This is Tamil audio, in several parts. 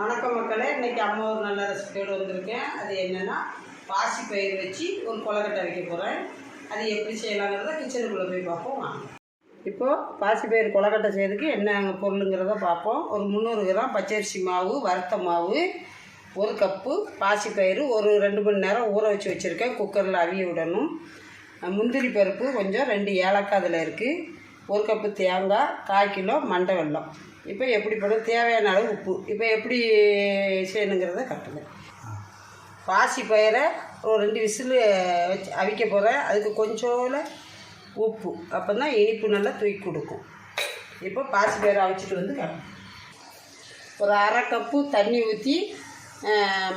வணக்கம் மக்களே. இன்னைக்கு அம்மா ஒரு நல்ல ரெசிபியோடு வந்திருக்கேன். அது என்னென்னா பாசி பயிர் வச்சு ஒரு கொலக்கட்டை வைக்க போகிறேன் அது எப்படி செய்யலாங்கிறத கிச்சனுக்குள்ளே போய் பார்ப்போம். வாங்க. இப்போது பாசிப்பயிறு கொலக்கட்டை செய்யறதுக்கு என்ன பொருளுங்கிறத பார்ப்போம். ஒரு முந்நூறு கிராம் பச்சரிசி மாவு வறுத்த மாவு ஒரு கப்பு பாசிப்பயிறு ஒரு ரெண்டு மணி நேரம் ஊற வச்சு வச்சுருக்கேன். குக்கரில் அவிய விடணும். முந்திரி பருப்பு கொஞ்சம் ரெண்டு ஏலக்காய் அதில் இருக்குது ஒரு கப்பு தேங்காய் கால் கிலோ மண்டை வெல்லம். இப்போ எப்படி பண்ண தேவையான அளவு உப்பு. இப்போ எப்படி செய்யணுங்கிறத கட்டுங்க. பாசி பயிரை ஒரு ரெண்டு விசில் வச்சு அவிக்க போகிறேன் அதுக்கு கொஞ்சோல உப்பு. அப்போ தான் இனிப்பு நல்லா தூக்கி கொடுக்கும். இப்போ பாசி பயிரை அவிச்சிட்டு வந்து ஒரு அரை கப்பு தண்ணி ஊற்றி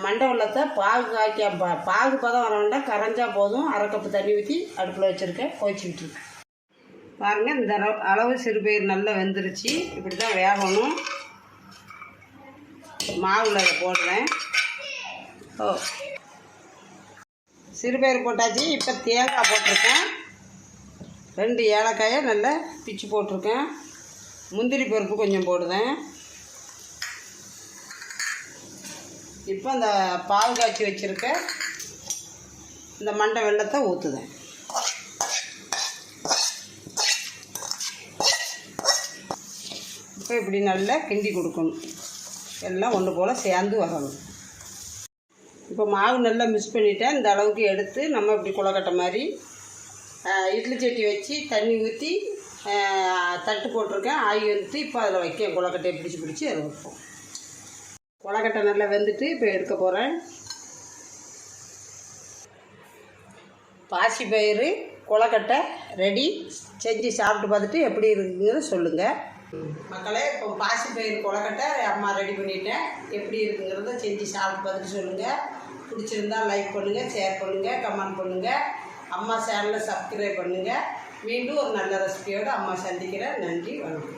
மண்டை வெள்ளத்தை பாகு காய்க்க பா பாகு பதம் வர வேண்டாம். கரைஞ்சா போதும். அரை கப்பு தண்ணி ஊற்றி அடுப்பில் வச்சுருக்கேன். கொதிச்சுக்கிட்டு இருக்கு பாருங்கள் இந்த அளவு சிறுபயிர் நல்லா வெந்துருச்சு. இப்படி தான் வேகணும். மாவில் அதை போடுறேன். ஓ. சிறுபயிர் போட்டாச்சு. இப்போ தேங்காய் போட்டிருக்கேன். ரெண்டு ஏலக்காயை நல்லா பிச்சு போட்டிருக்கேன். முந்திரி பருப்பு கொஞ்சம் போடுதேன் இப்போ அந்த பால் காய்ச்சி வச்சுருக்க இந்த மண்டை வெள்ளத்தை ஊற்றுதேன் இப்போ இப்படி நல்லா கிண்டி கொடுக்கணும். எல்லாம் ஒன்று போல் சேர்ந்து வரணும். இப்போ மாவு நல்லா மிக்ஸ் பண்ணிட்டேன். இந்த அளவுக்கு எடுத்து நம்ம இப்படி குளக்கட்டை மாதிரி இட்லி சட்டி வச்சு தண்ணி ஊற்றி தட்டு போட்டிருக்கேன். ஆகி வந்துட்டு இப்போ அதில் வைக்க குளக்கட்டையை பிடிச்சி பிடிச்சி அதை வைப்போம். குளக்கட்டை நல்லா வெந்துட்டு இப்போ எடுக்க போகிறேன் பாசி பயிறு கொலக்கட்டை ரெடி. செஞ்சு சாப்பிட்டு பார்த்துட்டு எப்படி இருக்குங்கிறத சொல்லுங்கள் மக்களே இப்போ பாசி பயிர் கொலக்கட்டை அம்மா ரெடி பண்ணிட்டேன். எப்படி இருக்குங்கிறத செஞ்சு சாப்பிட்டு பார்த்துட்டு சொல்லுங்கள் பிடிச்சிருந்தா லைக் பண்ணுங்கள் ஷேர் பண்ணுங்கள் கமெண்ட் பண்ணுங்கள் அம்மா சேனலை சப்ஸ்கிரைப் பண்ணுங்கள் மீண்டும் ஒரு நல்ல ரெசிபியோடு அம்மா சந்திக்கிறேன். நன்றி வணக்கம்.